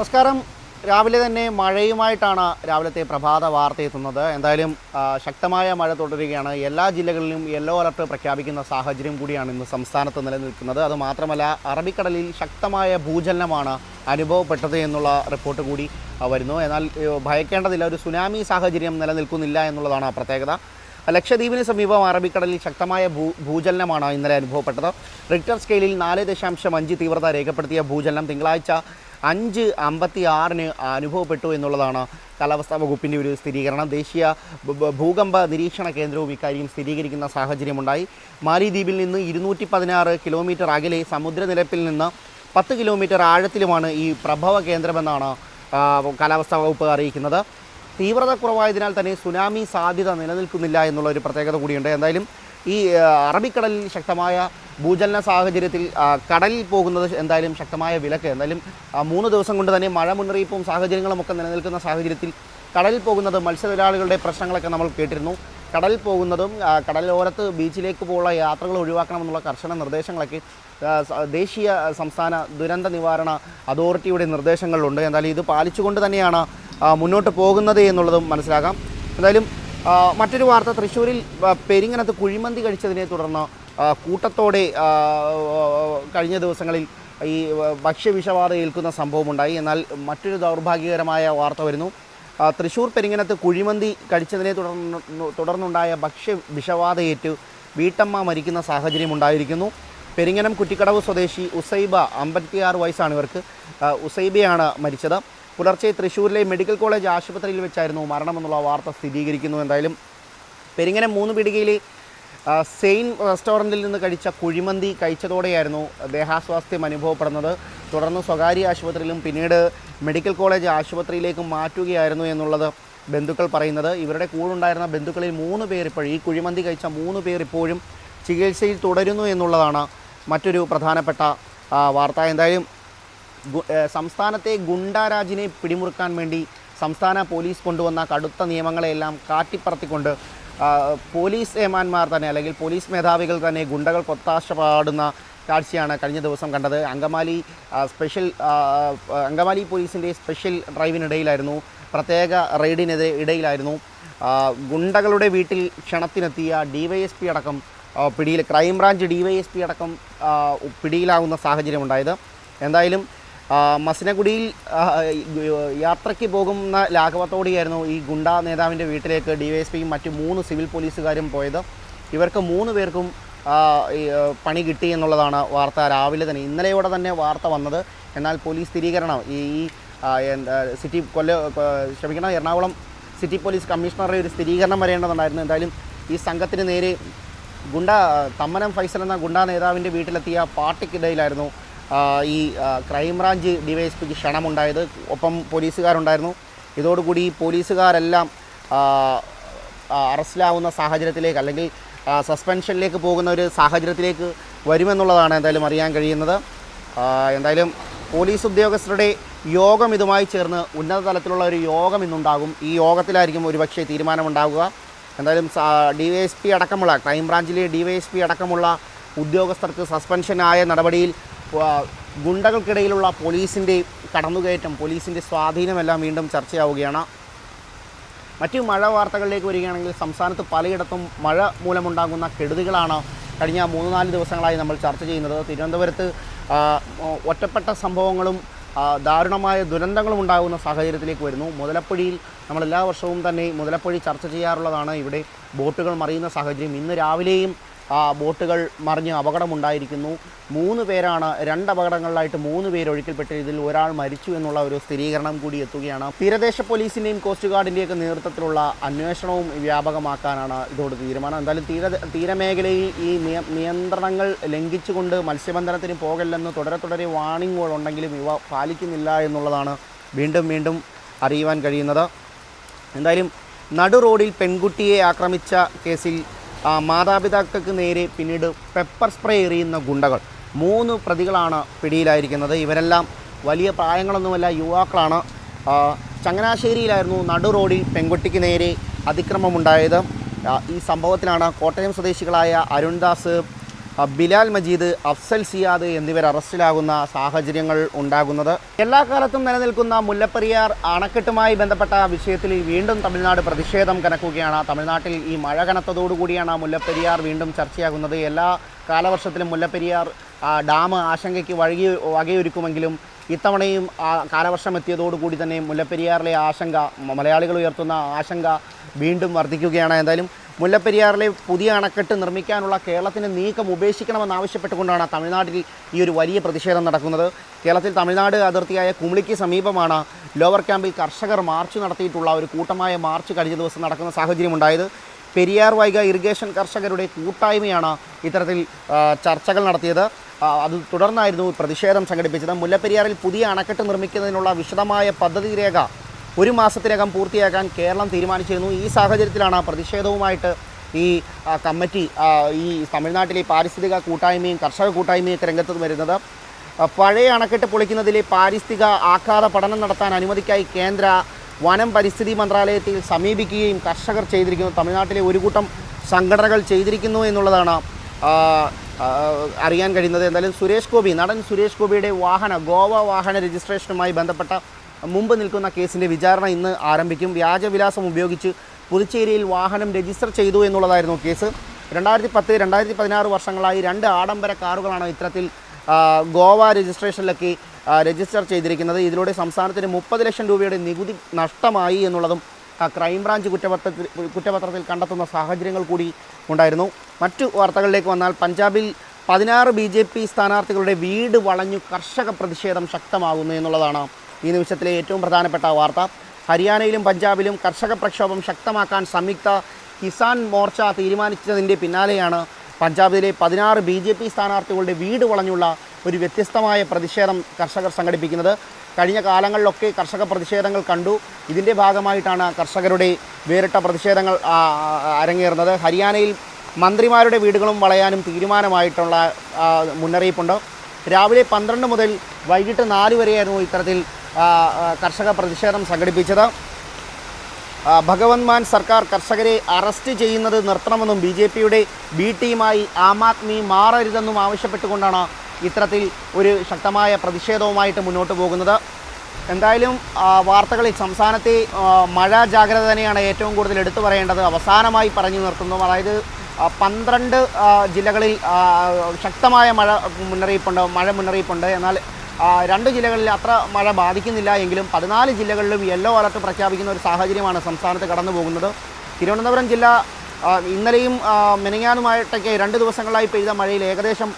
നമസ്കാരം. രാവിലെ തന്നെ മഴയുമായിട്ടാണ് രാവിലത്തെ പ്രഭാത വാർത്ത എത്തുന്നത്. എന്തായാലും ശക്തമായ മഴ തുടരുകയാണ്. എല്ലാ ജില്ലകളിലും യെല്ലോ അലർട്ട് പ്രഖ്യാപിക്കുന്ന സാഹചര്യം കൂടിയാണ് ഇന്ന് സംസ്ഥാനത്ത് നിലനിൽക്കുന്നത്. അതുമാത്രമല്ല അറബിക്കടലിൽ ശക്തമായ ഭൂചലനമാണ് അനുഭവപ്പെട്ടത് എന്നുള്ള റിപ്പോർട്ട് കൂടി വരുന്നു. എന്നാൽ ഭയക്കേണ്ടതില്ല. ഒരു സുനാമി സാഹചര്യം നിലനിൽക്കുന്നില്ല എന്നുള്ളതാണ് പ്രത്യേകത. ലക്ഷദ്വീപിന് സമീപം അറബിക്കടലിൽ ശക്തമായ ഭൂ ഭൂചലനമാണ് ഇന്നലെ അനുഭവപ്പെട്ടത്. റിക്ടർ സ്കെയിലിൽ നാല് ദശാംശം അഞ്ച് തീവ്രത രേഖപ്പെടുത്തിയ ഭൂചലനം തിങ്കളാഴ്ച അഞ്ച് അമ്പത്തി ആറിന് അനുഭവപ്പെട്ടു എന്നുള്ളതാണ് കാലാവസ്ഥാ വകുപ്പിന്റെ ഒരു സ്ഥിരീകരണം. ദേശീയ ഭൂകമ്പ നിരീക്ഷണ കേന്ദ്രവും ഇക്കാര്യം സ്ഥിരീകരിക്കുന്ന സാഹചര്യമുണ്ടായി. മാലിദ്വീപിൽ നിന്ന് ഇരുന്നൂറ്റി പതിനാറ് കിലോമീറ്റർ അകലെ സമുദ്രനിരപ്പിൽ നിന്ന് പത്ത് കിലോമീറ്റർ ആഴത്തിലുമാണ് ഈ പ്രഭവ കേന്ദ്രമെന്നാണ് കാലാവസ്ഥാ വകുപ്പ് അറിയിക്കുന്നത്. തീവ്രത കുറവായതിനാൽ തന്നെ സുനാമി സാധ്യത നിലനിൽക്കുന്നില്ല എന്നുള്ള ഒരു പ്രത്യേകത കൂടിയുണ്ട്. എന്തായാലും ഈ അറബിക്കടലിൽ ശക്തമായ ഭൂചലന സാഹചര്യത്തിൽ കടലിൽ പോകുന്നത് എന്തായാലും ശക്തമായ വിലക്ക്. എന്തായാലും മൂന്ന് ദിവസം കൊണ്ട് തന്നെ മഴ മുന്നറിയിപ്പും സാഹചര്യങ്ങളും ഒക്കെ നിലനിൽക്കുന്ന സാഹചര്യത്തിൽ കടലിൽ പോകുന്നത് മത്സ്യത്തൊഴിലാളികളുടെ പ്രശ്നങ്ങളൊക്കെ നമ്മൾ കേട്ടിരുന്നു. കടലിൽ പോകുന്നതും കടലോരത്ത് ബീച്ചിലേക്ക് പോലുള്ള യാത്രകൾ ഒഴിവാക്കണമെന്നുള്ള കർശന നിർദ്ദേശങ്ങളൊക്കെ ദേശീയ സംസ്ഥാന ദുരന്ത നിവാരണ അതോറിറ്റിയുടെ നിർദ്ദേശങ്ങളിലുണ്ട്. എന്തായാലും ഇത് പാലിച്ചുകൊണ്ട് തന്നെയാണ് മുന്നോട്ട് പോകുന്നത് എന്നുള്ളതും മനസ്സിലാക്കാം എന്തായാലും മറ്റൊരു വാർത്ത തൃശ്ശൂരിൽ പെരിങ്ങനത്ത് കുഴിമന്തി കഴിച്ചതിനെ തുടർന്ന് കൂട്ടത്തോടെ കഴിഞ്ഞ ദിവസങ്ങളിൽ ഈ ഭക്ഷ്യവിഷബാധ ഏൽക്കുന്ന സംഭവമുണ്ടായി. എന്നാൽ മറ്റൊരു ദൗർഭാഗ്യകരമായ വാർത്ത വരുന്നു. തൃശ്ശൂർ പെരിങ്ങനത്ത് കുഴിമന്തി കഴിച്ചതിനെ തുടർന്ന് തുടർന്നുണ്ടായ ഭക്ഷ്യ വിഷബാധയേറ്റ് വീട്ടമ്മ മരിക്കുന്ന സാഹചര്യം ഉണ്ടായിരിക്കുന്നു. പെരിങ്ങനം കുറ്റിക്കടവ് സ്വദേശി ഉസൈബ അമ്പത്തിയാറ് വയസ്സാണ് ഇവർക്ക്. ഉസൈബയാണ് മരിച്ചത്. പുലർച്ചെ തൃശ്ശൂരിലെ മെഡിക്കൽ കോളേജ് ആശുപത്രിയിൽ വെച്ചായിരുന്നു മരണമെന്നുള്ള വാർത്ത സ്ഥിരീകരിക്കുന്നു. എന്തായാലും പെരിങ്ങനം മൂന്ന് പീടികയിലെ സെയിൻ റെസ്റ്റോറന്റിൽ നിന്ന് കഴിച്ച കുഴിമന്തി കഴിച്ചതോടെയായിരുന്നു ദേഹാസ്വാസ്ഥ്യം അനുഭവപ്പെടുന്നത്. തുടർന്ന് സ്വകാര്യ ആശുപത്രിയിലും പിന്നീട് മെഡിക്കൽ കോളേജ് ആശുപത്രിയിലേക്കും മാറ്റുകയായിരുന്നു എന്നുള്ളത് ബന്ധുക്കൾ പറയുന്നത്. ഇവരുടെ കൂടുണ്ടായിരുന്ന ബന്ധുക്കളിൽ മൂന്ന് പേർ ഇപ്പോഴും ഈ കുഴിമന്തി കഴിച്ച മൂന്ന് പേർ ഇപ്പോഴും ചികിത്സയിൽ തുടരുന്നു എന്നുള്ളതാണ് മറ്റൊരു പ്രധാനപ്പെട്ട വാർത്ത. എന്തായാലും സംസ്ഥാനത്തെ ഗുണ്ടാരാജിനെ പിടിമുറുക്കാൻ വേണ്ടി സംസ്ഥാന പോലീസ് കൊണ്ടുവന്ന കടുത്ത നിയമങ്ങളെല്ലാം കാട്ടിപ്പറത്തിക്കൊണ്ട് പോലീസ് ഏമാന്മാർ തന്നെ അല്ലെങ്കിൽ പോലീസ് മേധാവികൾ തന്നെ ഗുണ്ടകൾ കൊത്താശ പാടുന്ന കാഴ്ചയാണ് കഴിഞ്ഞ ദിവസം കണ്ടത്. അങ്കമാലി സ്പെഷ്യൽ അങ്കമാലി പോലീസിന്റെ സ്പെഷ്യൽ ഡ്രൈവിനിടയിലായിരുന്നു. പ്രത്യേക റെയ്ഡിനെതിരെ ഇടയിലായിരുന്നു. ഗുണ്ടകളുടെ വീട്ടിൽ ക്ഷണത്തിനെത്തിയ ഡി വൈ എസ് പി അടക്കം പിടിയിൽ crime branch D Y S P അടക്കം പിടിയിലാവുന്ന സാഹചര്യമുണ്ടായത്. എന്തായാലും മസിനഗുഡിയിൽ യാത്രയ്ക്ക് പോകുന്ന ലാഘവത്തോടെയായിരുന്നു ഈ ഗുണ്ട നേതാവിന്റെ വീട്ടിലേക്ക് ഡി വൈ എസ് പിയും മറ്റു മൂന്ന് സിവിൽ പോലീസുകാരും പോയത്. ഇവർക്ക് മൂന്ന് പേർക്കും പണി കിട്ടി എന്നുള്ളതാണ് വാർത്ത രാവിലെ തന്നെ. ഇന്നലെയോടെ തന്നെ വാർത്ത വന്നത്. എന്നാൽ പോലീസ് സ്ഥിരീകരണം. ഈ സിറ്റി കൊല്ല ക്ഷമിക്കണം എറണാകുളം സിറ്റി പോലീസ് കമ്മീഷണറുടെ ഒരു സ്ഥിരീകരണം വരേണ്ടതുണ്ടായിരുന്നു. എന്തായാലും ഈ സംഘത്തിന് നേരെ ഗുണ്ട തമ്മനം ഫൈസൽ എന്ന ഗുണ്ട നേതാവിന്റെ വീട്ടിലെത്തിയ പാർട്ടിക്കിടയിലായിരുന്നു ഈ ക്രൈംബ്രാഞ്ച് ഡിവൈഎസ്പിക്ക് ക്ഷണമുണ്ടായത് ഒപ്പം പോലീസുകാരുണ്ടായിരുന്നു. ഇതോടുകൂടി ഈ പോലീസുകാരെല്ലാം അറസ്റ്റിലാവുന്ന സാഹചര്യത്തിലേക്ക് അല്ലെങ്കിൽ സസ്പെൻഷനിലേക്ക് പോകുന്ന ഒരു സാഹചര്യത്തിലേക്ക് വരുമെന്നുള്ളതാണ് എന്തായാലും അറിയാൻ കഴിയുന്നത്. എന്തായാലും പോലീസ് ഉദ്യോഗസ്ഥരുടെ യോഗം ഇതുമായി ചേർന്ന് ഉന്നത തലത്തിലുള്ള ഒരു യോഗം ഇന്നുണ്ടാകും. ഈ യോഗത്തിലായിരിക്കും ഒരുപക്ഷെ തീരുമാനമുണ്ടാകുക എന്തായാലും ഡി വൈ എസ് പി അടക്കമുള്ള ക്രൈംബ്രാഞ്ചിലെ ഡി വൈ എസ് പി അടക്കമുള്ള ഉദ്യോഗസ്ഥർക്ക് സസ്പെൻഷനായ നടപടിയിൽ ഗുണ്ടകൾക്കിടയിലുള്ള പോലീസിന്റെ കടന്നുകയറ്റം പോലീസിന്റെ സ്വാധീനമെല്ലാം വീണ്ടും ചർച്ചയാവുകയാണ്. മറ്റു മഴ വാർത്തകളിലേക്ക് വരികയാണെങ്കിൽ സംസ്ഥാനത്ത് പലയിടത്തും മഴ മൂലമുണ്ടാകുന്ന കെടുതികളാണ് കഴിഞ്ഞ മൂന്ന് നാല് ദിവസങ്ങളായി നമ്മൾ ചർച്ച ചെയ്യുന്നത്. തിരുവനന്തപുരത്ത് ഒറ്റപ്പെട്ട സംഭവങ്ങളും ദാരുണമായ ദുരന്തങ്ങളും ഉണ്ടാകുന്ന സാഹചര്യത്തിലേക്ക് വരുന്നു. മുതലപ്പുഴയിൽ നമ്മൾ എല്ലാ വർഷവും തന്നെ മുതലപ്പുഴി ചർച്ച ചെയ്യാറുള്ളതാണ്. ഇവിടെ ബോട്ടുകൾ മറിയുന്ന സാഹചര്യം ഇന്ന് രാവിലെയും ബോട്ടുകൾ മറിഞ്ഞ് അപകടമുണ്ടായിരിക്കുന്നു. മൂന്ന് പേരാണ് രണ്ട് അപകടങ്ങളിലായിട്ട് മൂന്ന് പേര് ഒഴുക്കിൽപ്പെട്ട് ഇതിൽ ഒരാൾ മരിച്ചു എന്നുള്ള ഒരു സ്ഥിരീകരണം കൂടി എത്തുകയാണ്. തീരദേശ പോലീസിന്റെയും കോസ്റ്റ് ഗാർഡിന്റെയൊക്കെ നേതൃത്വത്തിലുള്ള അന്വേഷണവും വ്യാപകമാക്കാനാണ് ഇതോട് തീരുമാനം. എന്തായാലും തീര തീരമേഖലയിൽ ഈ നിയന്ത്രണങ്ങൾ ലംഘിച്ചുകൊണ്ട് മത്സ്യബന്ധനത്തിന് പോകല്ലെന്ന് തുടരെ തുടരെ വാണിങ്ങുകൾ ഉണ്ടെങ്കിലും ഇവ പാലിക്കുന്നില്ല എന്നുള്ളതാണ് വീണ്ടും വീണ്ടും അറിയുവാൻ കഴിയുന്നത്. എന്തായാലും നടു റോഡിൽ പെൺകുട്ടിയെ ആക്രമിച്ച കേസിൽ മാതാപിതാക്കൾക്ക് നേരെ പിന്നീട് പെപ്പർ സ്പ്രേ എറിയുന്ന ഗുണ്ടകൾ. മൂന്ന് പ്രതികളാണ് പിടിയിലായിരിക്കുന്നത്. ഇവരെല്ലാം വലിയ പ്രായങ്ങളൊന്നുമല്ല യുവാക്കളാണ്. ചങ്ങനാശ്ശേരിയിലായിരുന്നു നടു റോഡിൽ പെൺകുട്ടിക്ക് നേരെ അതിക്രമമുണ്ടായത്. ഈ സംഭവത്തിലാണ് കോട്ടയം സ്വദേശികളായ അരുൺദാസ് ബിലാൽ മജീദ് അഫ്സൽ സിയാദ് എന്നിവർ അറസ്റ്റിലാകുന്ന സാഹചര്യങ്ങൾ ഉണ്ടാകുന്നത്. എല്ലാ കാലത്തും നിലനിൽക്കുന്ന മുല്ലപ്പെരിയാർ അണക്കെട്ടുമായി ബന്ധപ്പെട്ട വിഷയത്തിൽ വീണ്ടും തമിഴ്നാട് പ്രതിഷേധം കനക്കുകയാണ്. തമിഴ്നാട്ടിൽ ഈ മഴ കനത്തതോടുകൂടിയാണ് മുല്ലപ്പെരിയാർ വീണ്ടും ചർച്ചയാകുന്നത്. എല്ലാ കാലവർഷത്തിലും മുല്ലപ്പെരിയാർ ഡാം ആശങ്കയ്ക്ക് വഴി വകയൊരുക്കുമെങ്കിലും ഇത്തവണയും കാലവർഷം എത്തിയതോടുകൂടി തന്നെ മുല്ലപ്പെരിയാറിലെ ആശങ്ക മലയാളികൾ ഉയർത്തുന്ന ആശങ്ക വീണ്ടും വർദ്ധിക്കുകയാണ്. എന്തായാലും മുല്ലപ്പെരിയാറിലെ പുതിയ അണക്കെട്ട് നിർമ്മിക്കാനുള്ള കേരളത്തിന്റെ നീക്കം ഉപേക്ഷിക്കണമെന്നാവശ്യപ്പെട്ടുകൊണ്ടാണ് തമിഴ്നാട്ടിൽ ഈ ഒരു വലിയ പ്രതിഷേധം നടക്കുന്നത്. കേരളത്തിൽ തമിഴ്നാട് അതിർത്തിയായ കുമിളിക്ക് സമീപമാണ് ലോവർ ക്യാമ്പിൽ കർഷകർ മാർച്ച് നടത്തിയിട്ടുള്ള ഒരു കൂട്ടമായ മാർച്ച് കഴിഞ്ഞ ദിവസം നടക്കുന്ന സാഹചര്യമുണ്ടായത്. പെരിയാർ വൈഗ ഇറിഗേഷൻ കർഷകരുടെ കൂട്ടായ്മയാണ് ഇത്തരത്തിൽ ചർച്ചകൾ നടത്തിയത്. അത് തുടർന്നായിരുന്നു പ്രതിഷേധം സംഘടിപ്പിച്ചത്. മുല്ലപ്പെരിയാറിൽ പുതിയ അണക്കെട്ട് നിർമ്മിക്കുന്നതിനുള്ള വിശദമായ പദ്ധതി രേഖ ഒരു മാസത്തിനകം പൂർത്തിയാക്കാൻ കേരളം തീരുമാനിച്ചിരുന്നു. ഈ സാഹചര്യത്തിലാണ് പ്രതിഷേധവുമായിട്ട് ഈ കമ്മിറ്റി ഈ തമിഴ്നാട്ടിലെ പാരിസ്ഥിതിക കൂട്ടായ്മയും കർഷക കൂട്ടായ്മയും ഒക്കെ രംഗത്ത് വരുന്നത്. പഴയ അണക്കെട്ട് പൊളിക്കുന്നതിലെ പാരിസ്ഥിതിക ആഘാത പഠനം നടത്താൻ അനുമതിക്കായി കേന്ദ്ര വനം പരിസ്ഥിതി മന്ത്രാലയത്തിൽ സമീപിക്കുകയും കർഷകർ ചെയ്തിരിക്കുന്നു. തമിഴ്നാട്ടിലെ ഒരു കൂട്ടം സംഘടനകൾ ചെയ്തിരിക്കുന്നു എന്നുള്ളതാണ് അറിയാൻ കഴിയുന്നത്. എന്തായാലും സുരേഷ് ഗോപി നടൻ സുരേഷ് ഗോപിയുടെ വാഹന ഗോവ വാഹന രജിസ്ട്രേഷനുമായി ബന്ധപ്പെട്ട മുമ്പ് നിൽക്കുന്ന കേസിന്റെ വിചാരണ ഇന്ന് ആരംഭിക്കും. വ്യാജവിലാസം ഉപയോഗിച്ച് പുതുച്ചേരിയിൽ വാഹനം രജിസ്റ്റർ ചെയ്തു എന്നുള്ളതായിരുന്നു കേസ്. രണ്ടായിരത്തി പത്ത് രണ്ടായിരത്തി പതിനാറ് വർഷങ്ങളായി രണ്ട് ആഡംബര കാറുകളാണ് ഇത്തരത്തിൽ ഗോവ രജിസ്ട്രേഷനിലൊക്കെ രജിസ്റ്റർ ചെയ്തിരിക്കുന്നത്. ഇതിലൂടെ സംസ്ഥാനത്തിന് മുപ്പത് ലക്ഷം രൂപയുടെ നികുതി നഷ്ടമായി എന്നുള്ളതും ക്രൈംബ്രാഞ്ച് കുറ്റപത്രത്തിൽ കുറ്റപത്രത്തിൽ കണ്ടെത്തുന്ന സാഹചര്യങ്ങൾ കൂടി ഉണ്ടായിരുന്നു. മറ്റു വാർത്തകളിലേക്ക് വന്നാൽ പഞ്ചാബിൽ പതിനാറ് ബി ജെ പി സ്ഥാനാർത്ഥികളുടെ വീട് വളഞ്ഞു കർഷക പ്രതിഷേധം ശക്തമാകുന്നു എന്നുള്ളതാണ് ഈ നിമിഷത്തിലെ ഏറ്റവും പ്രധാനപ്പെട്ട വാർത്ത. ഹരിയാനയിലും പഞ്ചാബിലും കർഷക പ്രക്ഷോഭം ശക്തമാക്കാൻ സംയുക്ത കിസാൻ മോർച്ച തീരുമാനിച്ചതിന്റെ പിന്നാലെയാണ് പഞ്ചാബിലെ പതിനാറ് ബി ജെ പി സ്ഥാനാർത്ഥികളുടെ വീട് വളഞ്ഞുള്ള ഒരു വ്യത്യസ്തമായ പ്രതിഷേധം കർഷകർ സംഘടിപ്പിക്കുന്നത്. കഴിഞ്ഞ കാലങ്ങളിലൊക്കെ കർഷക പ്രതിഷേധങ്ങൾ കണ്ടു. ഇതിന്റെ ഭാഗമായിട്ടാണ് കർഷകരുടെ വേറിട്ട പ്രതിഷേധങ്ങൾ അരങ്ങേറുന്നത്. ഹരിയാനയിൽ മന്ത്രിമാരുടെ വീടുകളും വളയാനും തീരുമാനമായിട്ടുള്ള മുന്നറിയിപ്പുണ്ട്. രാവിലെ പന്ത്രണ്ട് മുതൽ വൈകിട്ട് നാല് വരെയായിരുന്നു ഇത്തരത്തിൽ കർഷക പ്രതിഷേധം സംഘടിപ്പിച്ചത്. ആ, ഭഗവത് മാൻ സർക്കാർ കർഷകരെ അറസ്റ്റ് ചെയ്യുന്നത് നിർത്തണമെന്നും ബി ജെ പിയുടെ ബി ടീമായി ആം ആദ്മി മാറരുതെന്നും ആവശ്യപ്പെട്ടുകൊണ്ടാണ് ഇത്തരത്തിൽ ഒരു ശക്തമായ പ്രതിഷേധവുമായിട്ട് മുന്നോട്ട് പോകുന്നത്. എന്തായാലും വാർത്തകളിൽ സംസ്ഥാനത്തെ മഴ ജാഗ്രത തന്നെയാണ് ഏറ്റവും കൂടുതൽ എടുത്തു പറയേണ്ടത്. അവസാനമായി പറഞ്ഞു നിർത്തുന്നു. അതായത് പന്ത്രണ്ട് ജില്ലകളിൽ ശക്തമായ മഴ മുന്നറിയിപ്പുണ്ട് മഴ മുന്നറിയിപ്പുണ്ട്. എന്നാൽ രണ്ട് ജില്ലകളിൽ അത്ര മഴ ബാധിക്കുന്നില്ല എങ്കിലും പതിനാല് ജില്ലകളിലും യെല്ലോ അലർട്ട് പ്രഖ്യാപിക്കുന്ന ഒരു സാഹചര്യമാണ് സംസ്ഥാനത്ത് കടന്നു പോകുന്നത്. തിരുവനന്തപുരം ജില്ല ഇന്നലെയും മെനങ്ങാനുമായിട്ടൊക്കെ രണ്ട് ദിവസങ്ങളായി പെയ്ത മഴയിൽ ഏകദേശം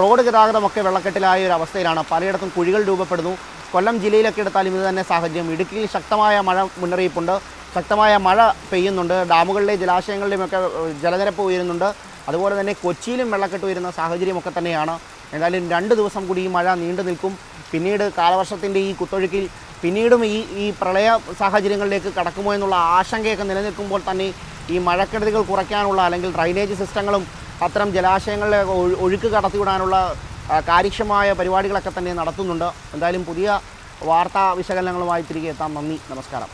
റോഡ് ഗതാഗതമൊക്കെ വെള്ളക്കെട്ടിലായ ഒരു അവസ്ഥയിലാണ്. പലയിടത്തും കുഴികൾ രൂപപ്പെടുന്നു. കൊല്ലം ജില്ലയിലൊക്കെ എടുത്താലും ഇത് തന്നെ സാഹചര്യം. ഇടുക്കിയിൽ ശക്തമായ മഴ മുന്നറിയിപ്പുണ്ട്. ശക്തമായ മഴ പെയ്യുന്നുണ്ട്. ഡാമുകളിലെ ജലാശയങ്ങളിലുമൊക്കെ ജലനിരപ്പ് ഉയരുന്നുണ്ട്. അതുപോലെ തന്നെ കൊച്ചിയിലും വെള്ളക്കെട്ട് ഉയരുന്ന സാഹചര്യമൊക്കെ തന്നെയാണ്. എന്തായാലും രണ്ട് ദിവസം കൂടി ഈ മഴ നീണ്ടു നിൽക്കും. പിന്നീട് കാലവർഷത്തിന്റെ ഈ കുത്തൊഴുക്കിൽ പിന്നീടും ഈ ഈ പ്രളയ സാഹചര്യങ്ങളിലേക്ക് കടക്കുമോ എന്നുള്ള ആശങ്കയൊക്കെ നിലനിൽക്കുമ്പോൾ തന്നെ ഈ മഴക്കെടുതികൾ കുറയ്ക്കാനുള്ള അല്ലെങ്കിൽ ഡ്രൈനേജ് സിസ്റ്റങ്ങളും അത്തരം ജലാശയങ്ങളിലെ ഒഴുക്ക് കടത്തിവിടാനുള്ള കാര്യക്ഷമമായ പരിപാടികളൊക്കെ തന്നെ നടത്തുന്നുണ്ട്. എന്തായാലും പുതിയ വാർത്താ വിശകലനങ്ങളുമായി തിരികെ എത്താം. നന്ദി. നമസ്കാരം.